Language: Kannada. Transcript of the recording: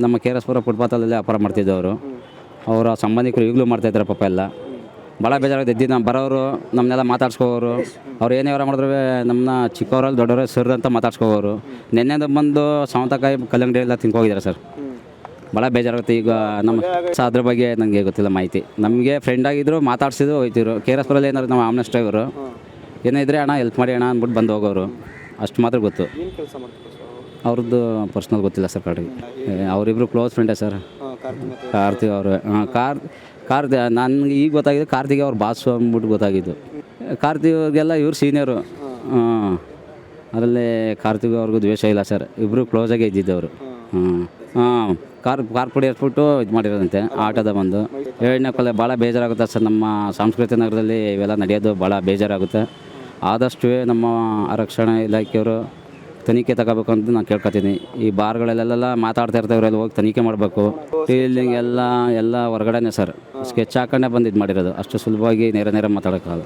ನಮ್ಮ ಕೆ ಆರ್ ಎಸ್ ಪುರ ಫುಟ್ಪಾತಲ್ಲಿ ವ್ಯಾಪಾರ ಮಾಡ್ತಿದ್ದವರು. ಅವರ ಸಂಬಂಧಿಕರು ಈಗಲೂ ಮಾಡ್ತಾಯಿದ್ದಾರೆ ಪಾಪ ಎಲ್ಲ. ಭಾಳ ಬೇಜಾರಾಗುತ್ತೆ ಇದ್ದಿದ್ದು ನಾವು ಬರೋರು, ನಮ್ಮನ್ನೆಲ್ಲ ಮಾತಾಡ್ಸ್ಕೋರು ಅವ್ರು ಏನೇ ವ್ಯವಹಾರ ಮಾಡಿದ್ರು, ನಮ್ಮನ್ನ ಚಿಕ್ಕವರಲ್ಲಿ ದೊಡ್ಡವರೇ ಸರ್ ಅಂತ ಮಾತಾಡ್ಸ್ಕೋರು ನಿನ್ನೆದು ಬಂದು ಸೌಂತಕಾಯಿ ಕಲ್ಲಂಗಡಿ ಎಲ್ಲ ತಿನ್ಕೋಗಿದ್ದಾರೆ ಸರ್. ಭಾಳ ಬೇಜಾರಾಗುತ್ತೆ. ಈಗ ನಮ್ಮ ಅದ್ರ ಬಗ್ಗೆ ನನಗೆ ಗೊತ್ತಿಲ್ಲ ಮಾಹಿತಿ. ನಮಗೆ ಫ್ರೆಂಡ್ ಆಗಿದ್ರು, ಮಾತಾಡ್ಸಿದ್ರು, ಹೋಯ್ತಿದ್ರು. ಕೆ ಆರ್ ಎಸ್ ಪುರಲ್ಲಿ ಏನಾದ್ರು ನಮ್ಮ ಆಮ್ನೆಸ್ಟ್ ಡ್ರೈವರು ಏನೇ ಇದ್ರೆ, ಅಣ್ಣ ಹೆಲ್ಪ್ ಮಾಡಿ ಅಣ್ಣ, ಅಂದ್ಬಿಟ್ಟು ಬಂದು ಹೋಗೋರು. ಅಷ್ಟು ಮಾತ್ರ ಗೊತ್ತು. ಅವ್ರದ್ದು ಪರ್ಸ್ನಲ್ ಗೊತ್ತಿಲ್ಲ ಸರ್ ಕಡೆಗೆ ಅವರಿಬ್ರು ಕ್ಲೋಸ್ ಫ್ರೆಂಡೇ ಸರ್. ಕಾರ್ತಿಕ್ ಅವರು, ಹಾಂ, ಕಾರ್, ಕಾರ್ತಿ, ನನಗೆ ಈಗ ಗೊತ್ತಾಗಿದೆ ಕಾರ್ತಿಕ್ ಅವ್ರ ಬಾಸು ಅಂದ್ಬಿಟ್ಟು ಗೊತ್ತಾಗಿದ್ದು. ಕಾರ್ತಿಕ್ ಅವ್ರಿಗೆಲ್ಲ ಇವ್ರು ಸೀನಿಯರು ಹಾಂ, ಅದರಲ್ಲಿ ಕಾರ್ತಿಕ್ ಅವ್ರಿಗೂ ದ್ವೇಷ ಇಲ್ಲ ಸರ್. ಇಬ್ಬರು ಕ್ಲೋಸಾಗೆ ಇದ್ದಿದ್ದವರು ಹಾಂ ಹಾಂ, ಕಾರ್ ಕಾರ್ ಪುಡಿ ಹಚ್ಬಿಟ್ಟು ಇದು ಮಾಡಿರೋದಂತೆ, ಆಟೋದ ಬಂದು. ಎರಡನೇ ಕೊಲೆ ಭಾಳ ಬೇಜಾರಾಗುತ್ತೆ ಸರ್ ನಮ್ಮ ಸಾಂಸ್ಕೃತಿಕ ನಗರದಲ್ಲಿ ಇವೆಲ್ಲ ನಡೆಯೋದು ಭಾಳ ಬೇಜಾರಾಗುತ್ತೆ. ಆದಷ್ಟು ನಮ್ಮ ಆರಕ್ಷಣಾ ಇಲಾಖೆಯವರು ತನಿಖೆ ತಗೋಬೇಕು ಅಂತ ನಾನು ಕೇಳ್ಕೊತೀನಿ. ಈ ಬಾರ್ಗಳಲ್ಲೆಲ್ಲ ಮಾತಾಡ್ತಾ ಇರ್ತಾವ್ರೆಲ್ಲ ಹೋಗಿ ತನಿಖೆ ಮಾಡಬೇಕು. ಫೀಲಿಂಗ್ ಎಲ್ಲ ಎಲ್ಲ ಹೊರಗಡೆನೇ ಸರ್. ಸ್ಕೆಚ್ ಹಾಕೊಂಡೇ ಬಂದು ಇದು ಮಾಡಿರೋದು. ಅಷ್ಟು ಸುಲಭವಾಗಿ ನೇರ ನೇರ ಮಾತಾಡೋಕ್ಕಾಗಲ್ಲ.